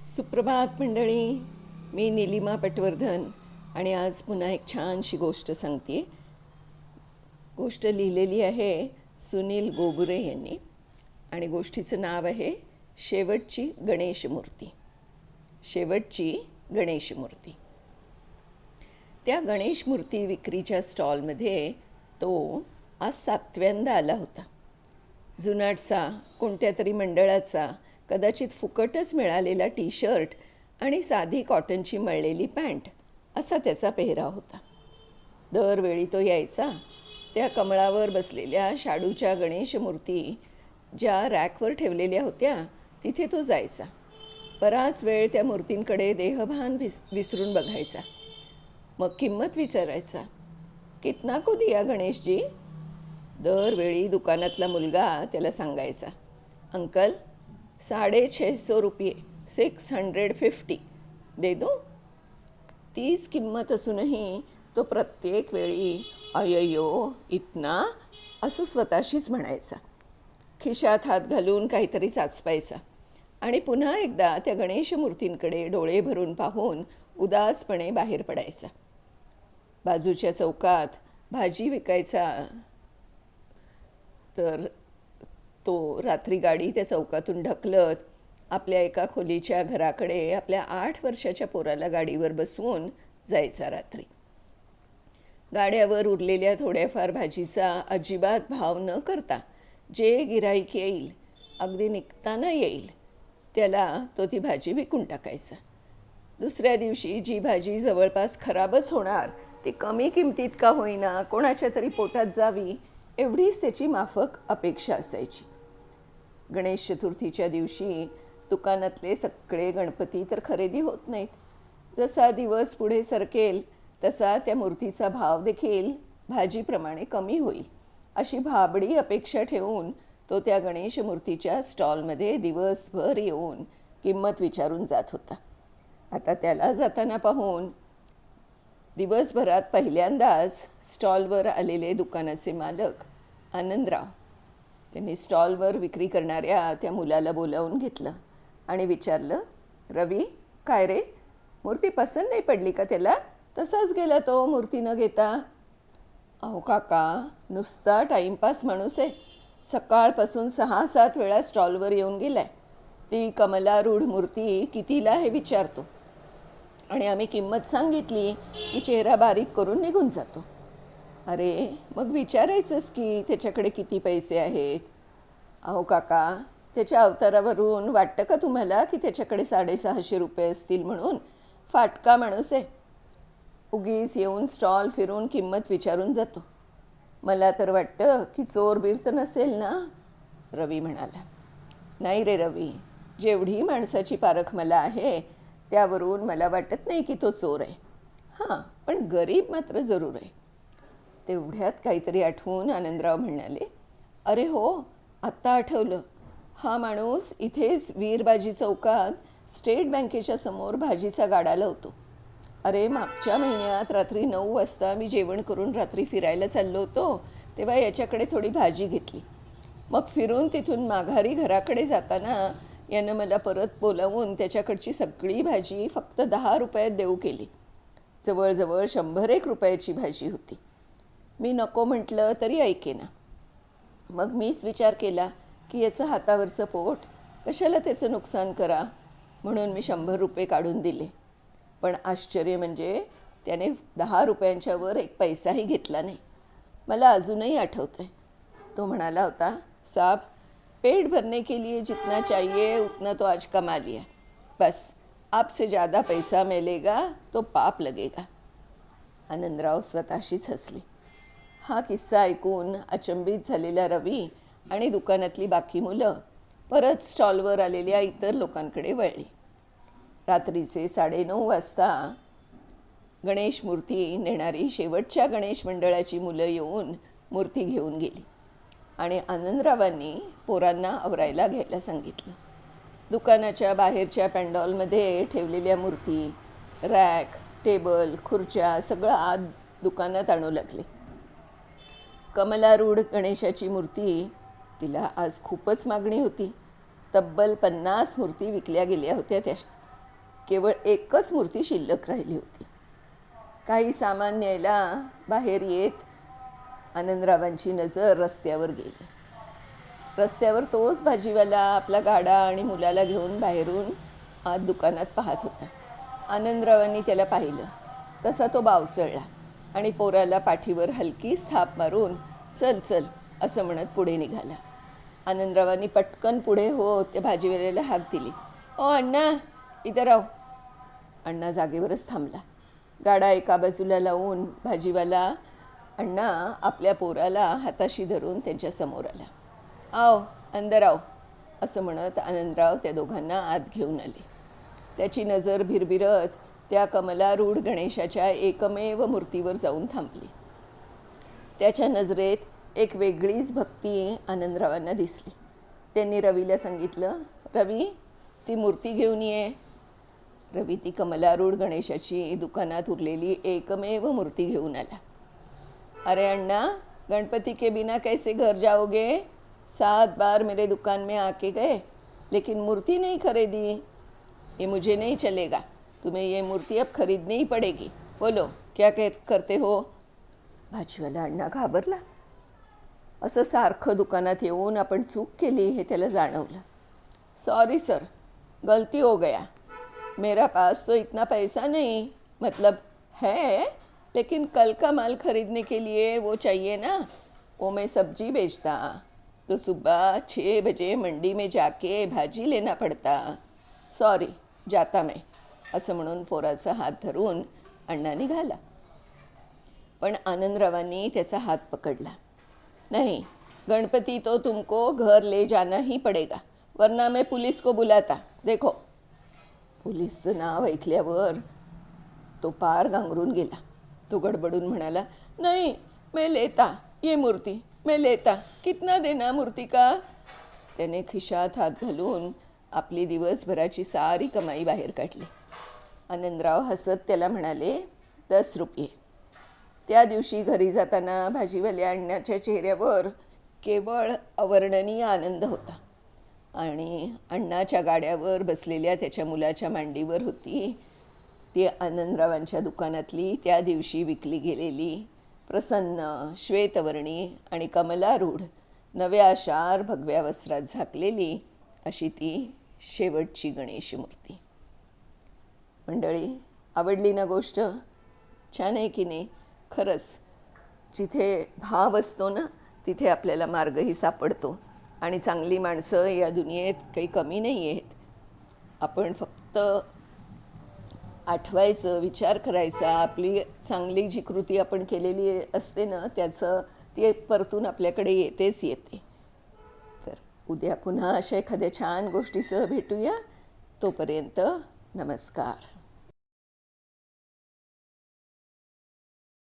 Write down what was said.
सुप्रभात मंडळी. मी निलिमा पटवर्धन आणि आज पुन्हा एक छानशी गोष्ट सांगते. गोष्ट लिहिलेली आहे सुनील गोबुरे यांनी आणि गोष्टीचं नाव आहे शेवटची गणेश मूर्ती. शेवटची गणेश मूर्ती. त्या गणेश मूर्ती विक्रीच्या स्टॉलमध्ये तो आज सातव्यांदा आला होता. जुनाटचा कोणत्या तरी मंडळाचा कदाचित फुकटच मिळालेला टी शर्ट आणि साधी कॉटनची मळलेली पॅन्ट असा त्याचा पेहराव होता. दरवेळी तो यायचा. त्या कमळावर बसलेल्या शाडूच्या गणेश मूर्ती ज्या रॅकवर ठेवलेल्या होत्या तिथे तो जायचा. बराच वेळ त्या मूर्तींकडे देहभान विस विसरून बघायचा. मग किंमत विचारायचा. कितना को दिया गणेशजी? दरवेळी दुकानातला मुलगा त्याला सांगायचा अंकल साढ़े छः सौ रुपये सिक्स हंड्रेड फिफ्टी दे दो. तीच किंमत असूनही तो प्रत्येक वेळी अययो इतना असं स्वतःशीच म्हणायचा. खिशात हात घालून काहीतरी चाचपायचा. आणि पुन्हा एकदा त्या गणेश मूर्तींकडे डोळे भरून पाहून उदासपणे बाहेर पडायचा. बाजूच्या चौकात भाजी विकायचा. तर तो रात्री गाडी त्या चौकातून ढकलत आपल्या एका खोलीच्या घराकडे आपल्या आठ वर्षाच्या पोराला गाडीवर बसवून जायचा रात्री. गाड्यावर उरलेल्या थोड्याफार भाजीचा अजिबात भाव न करता जे गिराईक येईल अगदी निघताना येईल त्याला तो ती भाजी विकून टाकायचा. दुसऱ्या दिवशी जी भाजी जवळपास खराबच होणार ती कमी किमतीत का होईना कोणाच्या तरी पोटात जावी एवढीच त्याची माफक अपेक्षा असायची. गणेश चतुर्थीच्या दिवशी दुकानातले सगळे गणपती तर खरेदी होत नाहीत. जसा दिवस पुढे सरकेल तसा त्या मूर्तीचा भाव देखील भाजीप्रमाणे कमी होईल अशी भाबडी अपेक्षा ठेवून तो त्या गणेश मूर्तीच्या स्टॉलमध्ये दिवसभर येऊन किंमत विचारून जात होता. आता त्याला जाताना पाहून दिवसभरात पहिल्यांदाच स्टॉलवर आलेले दुकानाचे मालक आनंदराव. त्यांनी स्टॉलवर विक्री करणाऱ्या त्या मुलाला बोलावून घेतलं आणि विचारलं रवी काय रे? मूर्ती पसंत नाही पडली का त्याला? तसाच गेला तो मूर्ती न घेता. अहो काका नुसता टाईमपास माणूस आहे. सकाळपासून सहा सात वेळा स्टॉलवर येऊन गेला आहे ती कमलारूढ मूर्ती कितीला हे विचारतो. आणि आम्ही किंमत सांगितली की चेहरा बारीक करून निघून जातो. अरे मग विचारायचंच की त्याच्याकडे किती पैसे आहेत? अहो काका त्याच्या अवतारावरून वाटतं का तुम्हाला की त्याच्याकडे साडेसहाशे रुपये असतील म्हणून? फाटका माणूस आहे. उगीच येऊन स्टॉल फिरून किंमत विचारून जातो. मला तर वाटतं की चोर बीर तर नसेल ना? रवी म्हणाला. नाही रे रवी जेवढी माणसाची पारख मला आहे त्यावरून मला वाटत नाही की तो चोर आहे. हां पण गरीब मात्र जरूर आहे. तेवढ्यात काहीतरी आठवून आनंदराव म्हणाले अरे हो आत्ता आठवलं. हा माणूस इथेच वीरबाजी चौकात स्टेट बँकेच्या समोर भाजीचा गाडा लावतो. अरे मागच्या महिन्यात रात्री नऊ वाजता मी जेवण करून रात्री फिरायला चाललो होतो तेव्हा याच्याकडे थोडी भाजी घेतली. मग फिरून तिथून माघारी घराकडे जाताना यानं मला परत बोलावून त्याच्याकडची सगळी भाजी फक्त दहा रुपयात देऊ केली. जवळजवळ शंभर एक रुपयाची भाजी होती. मी नको म्हटलं तरी ऐकेना. मग मीच विचार केला की याचं हातावरचं पोट कशाला त्याचं नुकसान करा? म्हणून मी शंभर रुपये काढून दिले. पण आश्चर्य म्हणजे त्याने दहा रुपयांच्या वर एक पैसाही घेतला नाही. मला अजूनही आठवतं आहे तो म्हणाला होता साब पेट भरने के लिए जितना चाहिए उतना तो आज कमा लिया बस आपसे ज़्यादा पैसा मिलेगा तो पाप लगेगा. आनंदराव स्वतःशीच हसले. हा किस्सा ऐकून अचंबित झालेला रवी आणि दुकानातली बाकी मुलं परत स्टॉलवर आलेल्या इतर लोकांकडे वळली. रात्रीचे साडेनऊ वाजता गणेश मूर्ती नेणारी शेवटच्या गणेश मंडळाची मुलं येऊन मूर्ती घेऊन गेली आणि आनंदरावांनी पोरांना आवरायला घ्यायला सांगितलं. दुकानाच्या बाहेरच्या पॅन्डॉलमध्ये ठेवलेल्या मूर्ती रॅक टेबल खुर्च्या सगळं आत दुकानात आणू लागले. कमलारूढ गणेशाची मूर्ती तिला आज खूपच मागणी होती. तब्बल पन्नास मूर्ती विकल्या गेल्या होत्या त्या. केवळ एकच मूर्ती शिल्लक राहिली होती. काही सामान न्यायला बाहेर येत आनंदरावांची नजर रस्त्यावर गेली. रस्त्यावर तोच भाजीवाला आपला गाडा आणि मुलाला घेऊन बाहेरून आत दुकानात पाहत होता. आनंदरावांनी त्याला पाहिलं. तसा तो बावचळला आणि पोराला पाठीवर हलकी स्थाप मारून चल चल असं म्हणत पुढे निघाला. आनंदरावांनी पटकन पुढे हो त्या भाजीवाल्याला हाक दिली. ओ अण्णा इथं राव अण्णा जागेवरच थांबला. गाडा एका बाजूला लावून भाजीवाला अण्णा आपल्या पोराला हाताशी धरून त्यांच्यासमोर आला. आव अंदर आव असं म्हणत आनंदराव त्या दोघांना आत घेऊन आले. त्याची नजर भिरभिरत त्या कमलारूढ गणेशाच्या एकमेव मूर्तीवर जाऊन थांबली. त्याच्या नजरेत एक वेगळीच भक्ती आनंदरावांना दिसली. त्यांनी रवीला सांगितलं रवी ती मूर्ती घेऊन ये. रवी ती कमलारूढ गणेशाची दुकानात उरलेली एकमेव मूर्ती घेऊन आला. अरे अण्णा गणपति के बिना कैसे घर जाओगे? सात बार मेरे दुकान में आके गए लेकिन मूर्ति नहीं खरीदी। ये मुझे नहीं चलेगा। तुम्हें ये मूर्ति अब खरीदनी ही पड़ेगी। बोलो क्या कह करते हो? भाजीवाला अण्णा घाबरला. असं सारखं दुकानात येऊन आपण चूक केली हे त्याला जाणवलं. सॉरी सर गलती हो गया. मेरा पास तो इतना पैसा नहीं. मतलब है लेकिन कल का माल खरीदने के लिए वो चाहिए ना. वो मैं सब्जी बेचता. तो सुबह छः बजे मंडी में जाके भाजी लेना पड़ता. सॉरी जाता मैं. असं म्हणून पोराचा हात धरून अण्णा निघाला पण आनंदरावांनी त्याचा हात पकडला. नाही गणपती तो तुमको घर ले जाना ही पड़ेगा वरना मैं पुलिस को बुलाता देखो. पुलिसचं नाव ऐकल्यावर तो पार गांगरून गेला. तो गडबडून म्हणाला नाही मैं लेता ये मूर्ती मैं लेता कितना देना मूर्ती का? त्याने खिशात हात घालून आपली दिवसभराची सारी कमाई बाहेर काढली. आनंदराव हसत त्याला म्हणाले दस रुपये. त्या दिवशी घरी जाताना भाजीवाले अण्णाच्या चेहऱ्यावर केवळ अवर्णनीय आनंद होता. आणि अण्णाच्या गाड्यावर बसलेल्या त्याच्या मुलाच्या मांडीवर होती. ती आनंदरावांच्या दुकानातली त्या दिवशी विकली गेलेली प्रसन्न श्वेतवर्णी आणि कमलारूढ नव्या शार भगव्या वस्त्रात झाकलेली अशी ती शेवटची गणेश मूर्ती. मंडळी आवडली ना गोष्ट? छान आहे की नाही? खरंच जिथे भाव असतो ना तिथे आपल्याला मार्गही सापडतो. आणि चांगली माणसं या दुनियेत काही कमी नाही आहेत. आपण फक्त आठवायचं विचार करायचा. आपली चांगली जी कृती आपण केलेली असते ना त्याचं ती परतून आपल्याकडे येतेच येते. तर उद्या पुन्हा अशा एखाद्या छान गोष्टीसह भेटूया. तोपर्यंत नमस्कार.